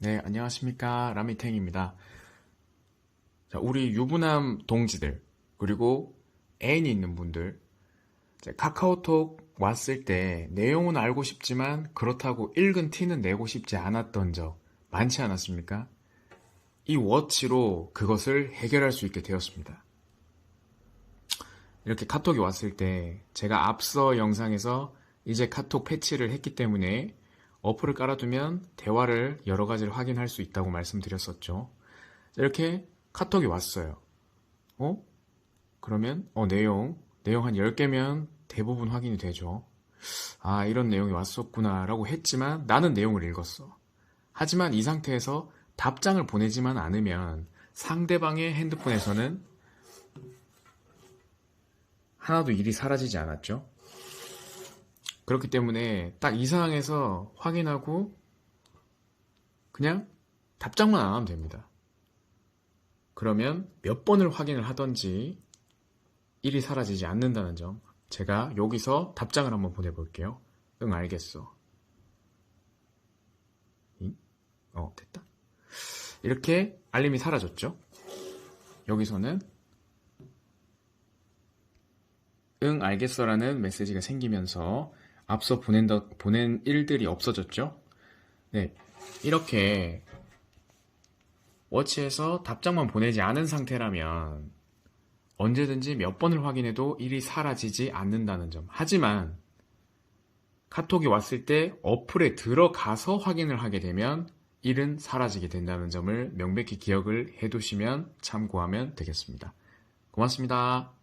네, 안녕하십니까. 라미탱입니다. 자, 우리 유부남 동지들, 그리고 애인이 있는 분들, 카카오톡 왔을 때 내용은 알고 싶지만 그렇다고 읽은 티는 내고 싶지 않았던 적 많지 않았습니까? 이 워치로 그것을 해결할 수 있게 되었습니다. 이렇게 카톡이 왔을 때 제가 앞서 영상에서 이제 카톡 패치를 했기 때문에 어플을 깔아두면 대화를 여러 가지를 확인할 수 있다고 말씀드렸었죠. 이렇게 카톡이 왔어요. 어? 그러면 어 내용 내용 한 10개면 대부분 확인이 되죠. 아, 이런 내용이 왔었구나라고 했지만 나는 내용을 읽었어. 하지만 이 상태에서 답장을 보내지만 않으면 상대방의 핸드폰에서는 하나도 일이 사라지지 않았죠. 그렇기 때문에 딱 이 상황에서 확인하고 그냥 답장만 안 하면 됩니다. 그러면 몇 번을 확인을 하던지 일이 사라지지 않는다는 점 제가 여기서 답장을 한번 보내볼게요. 응 알겠어. 응? 어 됐다. 이렇게 알림이 사라졌죠. 여기서는 응 알겠어라는 메시지가 생기면서 앞서 보낸, 더, 보낸 일들이 없어졌죠. 네, 이렇게 워치에서 답장만 보내지 않은 상태라면 언제든지 몇 번을 확인해도 일이 사라지지 않는다는 점. 하지만 카톡이 왔을 때 어플에 들어가서 확인을 하게 되면 일은 사라지게 된다는 점을 명백히 기억을 해 두시면 참고하면 되겠습니다. 고맙습니다.